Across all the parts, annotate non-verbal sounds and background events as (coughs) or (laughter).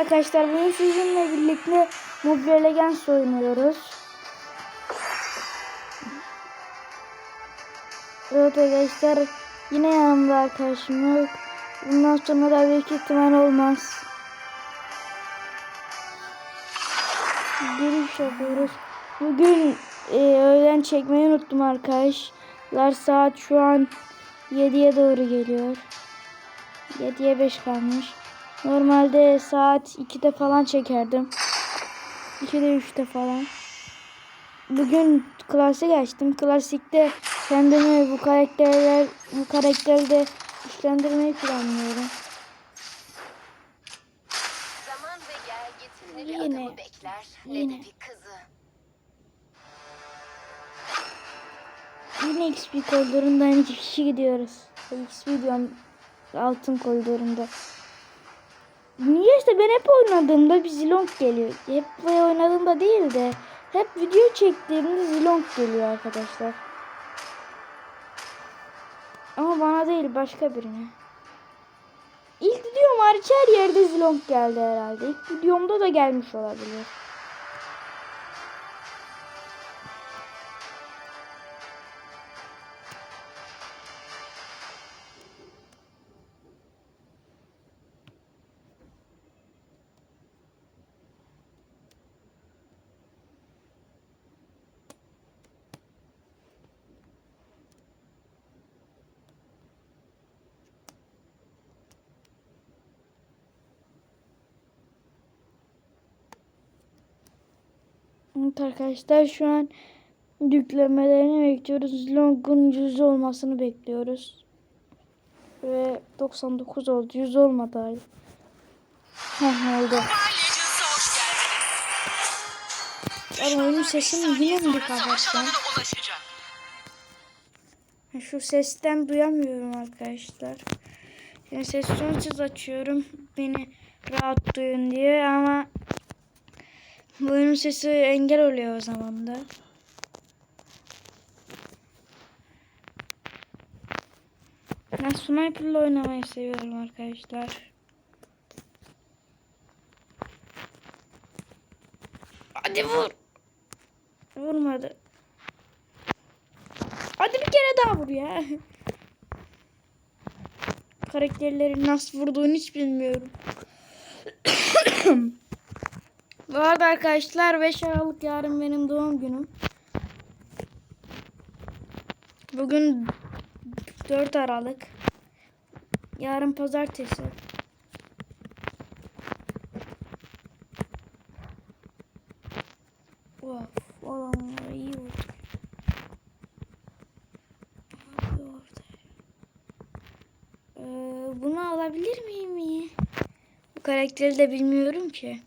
arkadaşlar. Bugün sizinle birlikte Mobile Legends oynuyoruz. Evet arkadaşlar. Yine yanımda arkadaşım yok. Bundan sonra da büyük ihtimal olmaz. Giriş yapıyoruz. Bugün e, öğlen çekmeyi unuttum arkadaşlar. Saat şu an 7'ye doğru geliyor. 7'ye 5 kalmış. Normalde saat 2'de falan çekerdim. 2'de 3'te falan. Bugün klasik açtım. Klasikte kendimi bu karakterler bu karakterde güçlendirmeyi planlıyorum. Zaman ve yer getirmeli Yine- adamı bekler yine. ne de bir kızı. Yine XP koridorundan iki kişi gidiyoruz. XP diyorum altın koridorunda. Niye işte ben hep oynadığımda bir zilong geliyor. Hep oynadığımda değil de hep video çektiğimde zilong geliyor arkadaşlar. Ama bana değil başka birine. İlk videom hariç her yerde zilong geldi herhalde. İlk videomda da gelmiş olabilir. Evet arkadaşlar şu an yüklemelerini bekliyoruz. Long'un 100 olmasını bekliyoruz. Ve 99 oldu. 100 olmadı hala. Heh oldu. Ben oyunun sesini yine mi bir Şu sesten duyamıyorum arkadaşlar. Yani ses sonsuz açıyorum. Beni rahat duyun diye ama bu oyunun sesi engel oluyor o zaman da. Ben sniper'la oynamayı seviyorum arkadaşlar. Hadi vur. Vurmadı. Hadi bir kere daha vur ya. Karakterleri nasıl vurduğunu hiç bilmiyorum. (coughs) Bu arada arkadaşlar 5 Aralık yarın benim doğum günüm. Bugün 4 Aralık. Yarın pazartesi. Of, olanlar iyi oldu. Ee, bunu alabilir miyim iyi? Bu karakteri de bilmiyorum ki.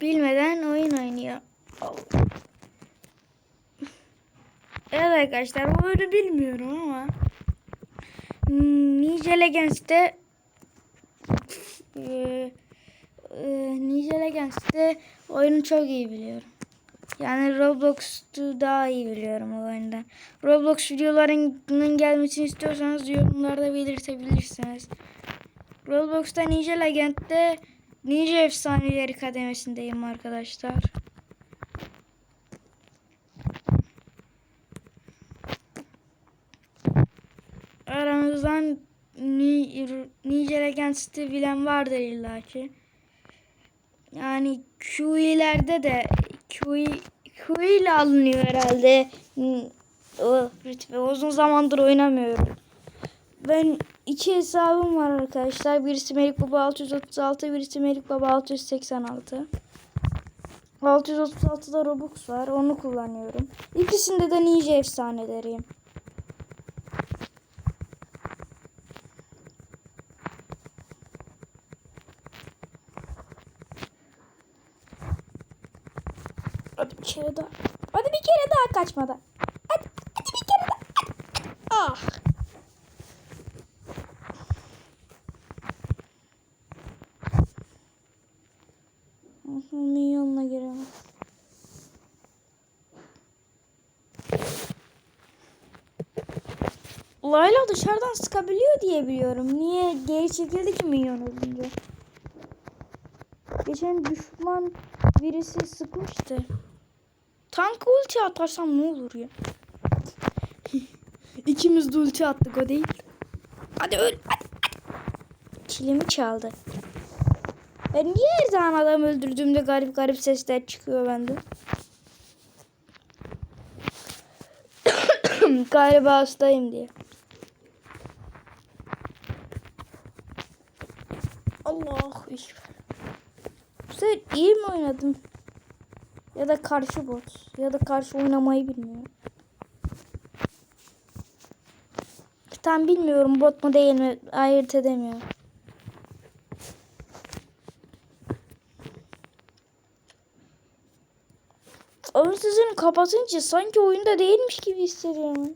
Bilmeden oyun oynuyor. Evet arkadaşlar bu oyunu bilmiyorum ama Ninja Legends'te e, e, Ninja Legends'te oyunu çok iyi biliyorum. Yani Roblox'tu daha iyi biliyorum o oyundan. Roblox videolarının gelmesini istiyorsanız yorumlarda belirtebilirsiniz. Roblox'ta Ninja Legend'de Ninja Efsaneleri kademesindeyim arkadaşlar. Aranızdan Ni- Ninja Legends'te bilen vardır illaki. Yani QE'lerde de QE, QE ile alınıyor herhalde. O rütbe. Uzun zamandır oynamıyorum. Ben iki hesabım var arkadaşlar. Birisi Melik Baba 636, birisi Melik Baba 686. 636'da Robux var. Onu kullanıyorum. İkisinde de Ninja efsaneleriyim. Hadi bir kere daha. Hadi bir kere daha kaçmadan. Hadi, hadi bir kere daha. Hadi. Ah. Milyonla giremez. Layla dışarıdan sıkabiliyor diye biliyorum. Niye geri çekildi ki minyon olunca? Geçen düşman birisi sıkmıştı. Tank ulti atarsam ne olur ya? (laughs) İkimiz de ulti attık o değil. Hadi öl. Hadi, hadi. Kilimi çaldı. Ben niye her zaman adam öldürdüğümde garip garip sesler çıkıyor bende? (coughs) Galiba hastayım diye. Ekber. Bu sefer iyi mi oynadım? Ya da karşı bot. Ya da karşı oynamayı bilmiyorum. Tam bilmiyorum bot mu değil mi ayırt edemiyorum. Oyun sesini kapatınca sanki oyunda değilmiş gibi hissediyorum.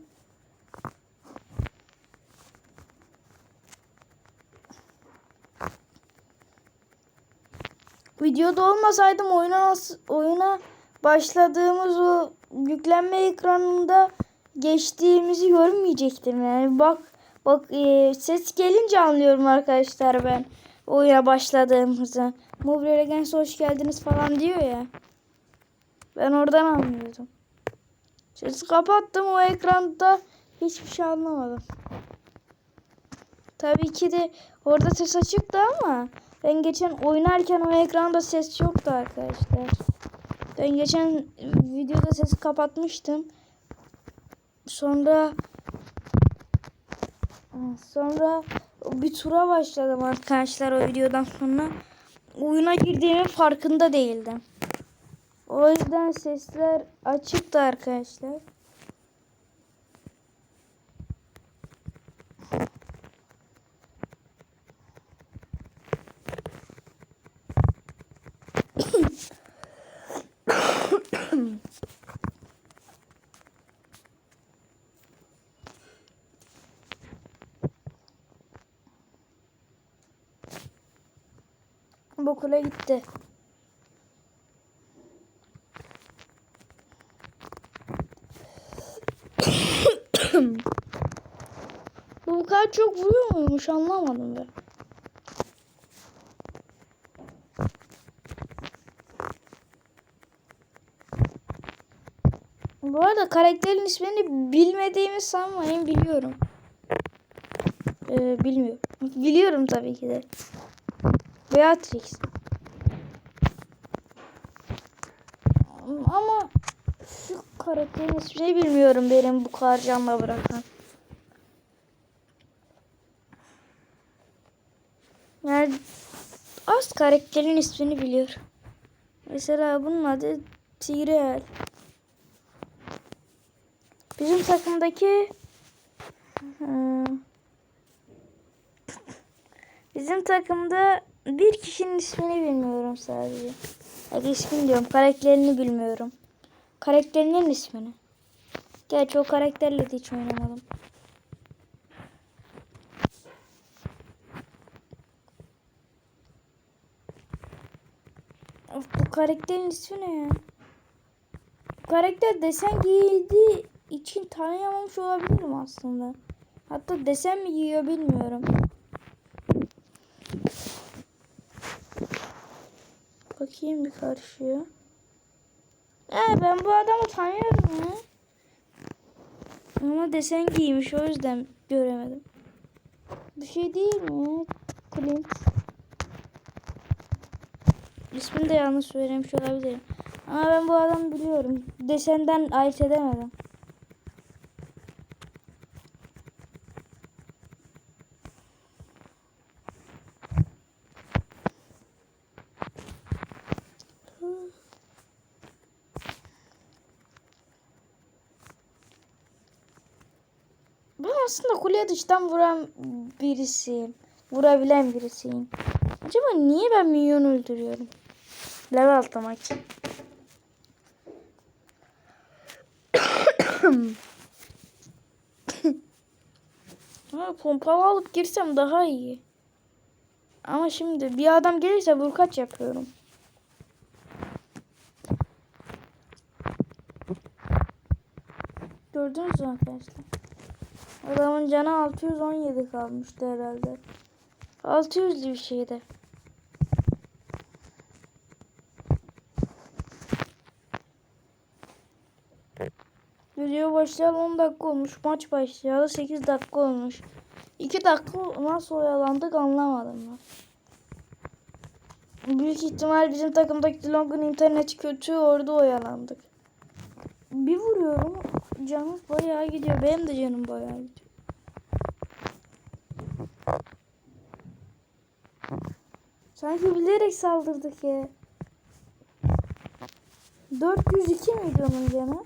Videoda olmasaydım oyuna oyuna başladığımız o yüklenme ekranında geçtiğimizi görmeyecektim yani. Bak bak e, ses gelince anlıyorum arkadaşlar ben oyuna başladığımızı. Mobile Legends'e hoş geldiniz falan diyor ya. Ben oradan anlıyordum. Sesi kapattım o ekranda hiçbir şey anlamadım. Tabii ki de orada ses açıktı ama ben geçen oynarken o ekranda ses yoktu arkadaşlar. Ben geçen videoda sesi kapatmıştım. Sonra sonra bir tura başladım arkadaşlar o videodan sonra. Oyuna girdiğimin farkında değildim. O yüzden sesler açıktı arkadaşlar. Bu kule gitti. Bu kadar çok vuruyor muymuş anlamadım ben. Bu arada karakterin ismini bilmediğimi sanmayın biliyorum. Ee, bilmiyorum. Biliyorum tabii ki de. Beatrix. Ama şu karakterin ismini bilmiyorum benim bu kadar canla bırakan. Yani az karakterin ismini biliyorum. Mesela bunun adı Tigreal. Bizim takımdaki bizim takımda bir kişinin ismini bilmiyorum sadece. Hayır, ismini diyorum. Karakterini bilmiyorum. Karakterinin ismini. Gerçi o karakterle de hiç oynamadım. Of, bu karakterin ismi ne ya? Bu karakter desen giydiği için tanıyamamış olabilirim aslında. Hatta desen mi giyiyor bilmiyorum. Bakayım bir karşıya. Ee, ben bu adamı tanıyorum ya. Ama desen giymiş o yüzden göremedim. Bir şey değil mi? Clint. İsmini de yanlış söylemiş olabilirim. Ama ben bu adamı biliyorum. Desenden ayırt edemedim. Aslında kuleye dıştan vuran birisiyim. Vurabilen birisiyim. Acaba niye ben minyon öldürüyorum? Level atlamak için. ha, pompalı alıp girsem daha iyi. Ama şimdi bir adam gelirse vurkaç yapıyorum. Gördünüz mü arkadaşlar? Adamın canı 617 kalmıştı herhalde. 600'lü bir şeydi. Video başlayalı 10 dakika olmuş. Maç başlayalı 8 dakika olmuş. 2 dakika nasıl oyalandık anlamadım ben. Büyük ihtimal bizim takımdaki Dilong'un interneti kötü orada oyalandık. Bir vuruyorum canım bayağı gidiyor. Benim de canım bayağı gidiyor. Sanki bilerek saldırdık ya. 402 miydi onun canı?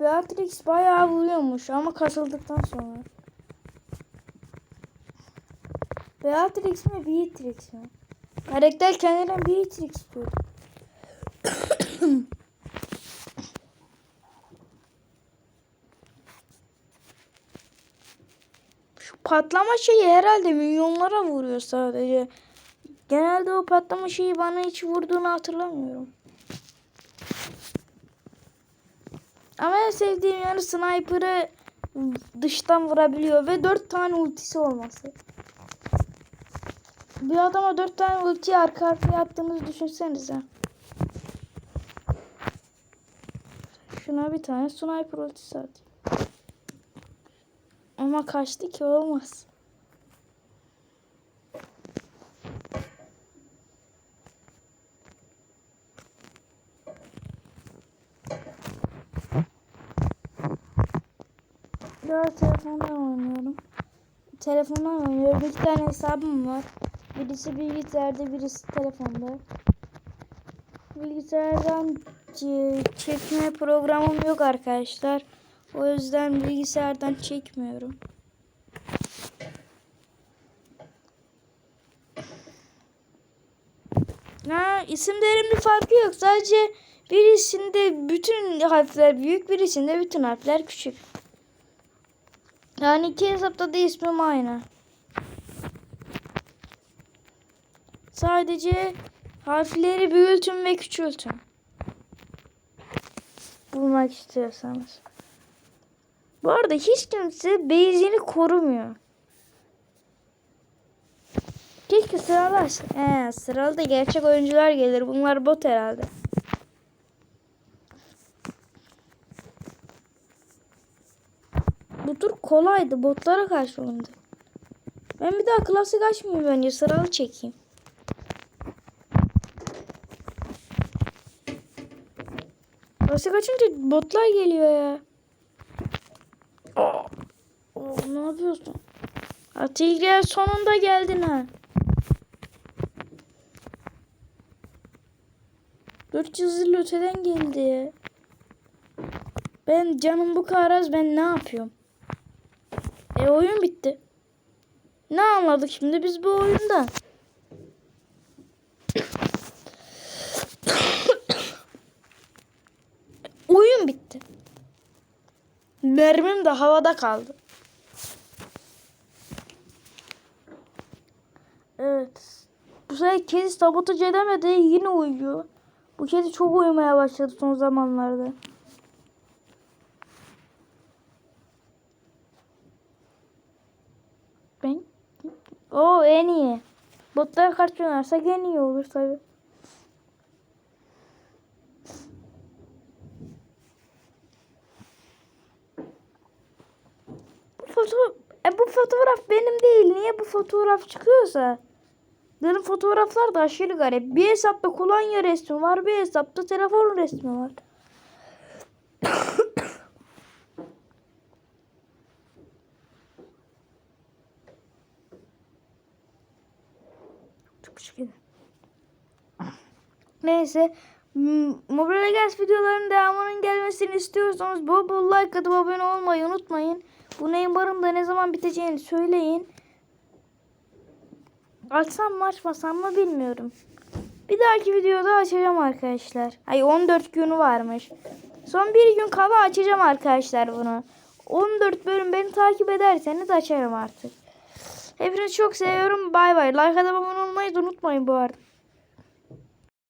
Beatrix bayağı vuruyormuş ama kasıldıktan sonra. Beatrix mi Beatrix mi? Karakter kendine Beatrix diyor. (coughs) Şu patlama şeyi herhalde milyonlara vuruyor sadece. Genelde o patlama şeyi bana hiç vurduğunu hatırlamıyorum. Ama en sevdiğim yanı sniper'ı dıştan vurabiliyor ve 4 tane ultisi olması. Bir adama 4 tane ulti arka arkaya attığınızı düşünsenize. Şuna bir tane sniper ultisi atayım. Ama kaçtı ki olmaz. Ya telefondan oynuyorum. Telefondan oynuyorum. İki tane hesabım var. Birisi bilgisayarda, birisi telefonda. Bilgisayardan çekme programım yok arkadaşlar. O yüzden bilgisayardan çekmiyorum. Ha, isimlerin bir farkı yok. Sadece birisinde bütün harfler büyük, birisinde bütün harfler küçük. Yani iki hesapta da ismim aynı. Sadece harfleri büyütün ve küçültün. Bulmak istiyorsanız. Bu arada hiç kimse base'ini korumuyor. Keşke sıralar. Ee, sıralı da gerçek oyuncular gelir. Bunlar bot herhalde. Bu tur kolaydı. Botlara karşı oynadı. Ben bir daha klasik açmayayım bence. Sıralı çekeyim. Klasik açınca botlar geliyor ya. Aa, Oo, ne yapıyorsun? Atilla sonunda geldin ha. 400 yıl öteden geldi. Ben canım bu kadar az ben ne yapıyorum? E oyun bitti. Ne anladık şimdi biz bu oyundan? oyun bitti. Mermim de havada kaldı. Evet. Bu sefer kedi sabotaj edemedi. Yine uyuyor. Bu kedi çok uyumaya başladı son zamanlarda. Ben... O en iyi. Botlara karşı oynarsak en iyi olur tabi. Fotoğraf, e, bu fotoğraf benim değil. Niye bu fotoğraf çıkıyorsa? Benim fotoğraflar da aşırı garip. Bir hesapta kolonya resmi var, bir hesapta telefon resmi var. (coughs) Çok şükür. Neyse. Mobile Legends videolarının devamının gelmesini istiyorsanız bol bol like atıp abone olmayı unutmayın. Bu neyin barında ne zaman biteceğini söyleyin. Açsam mı açmasam mı bilmiyorum. Bir dahaki videoda açacağım arkadaşlar. Ay 14 günü varmış. Son bir gün kala açacağım arkadaşlar bunu. 14 bölüm beni takip ederseniz açarım artık. Hepinizi çok seviyorum. Bay bay. Like atıp abone olmayı da unutmayın bu arada.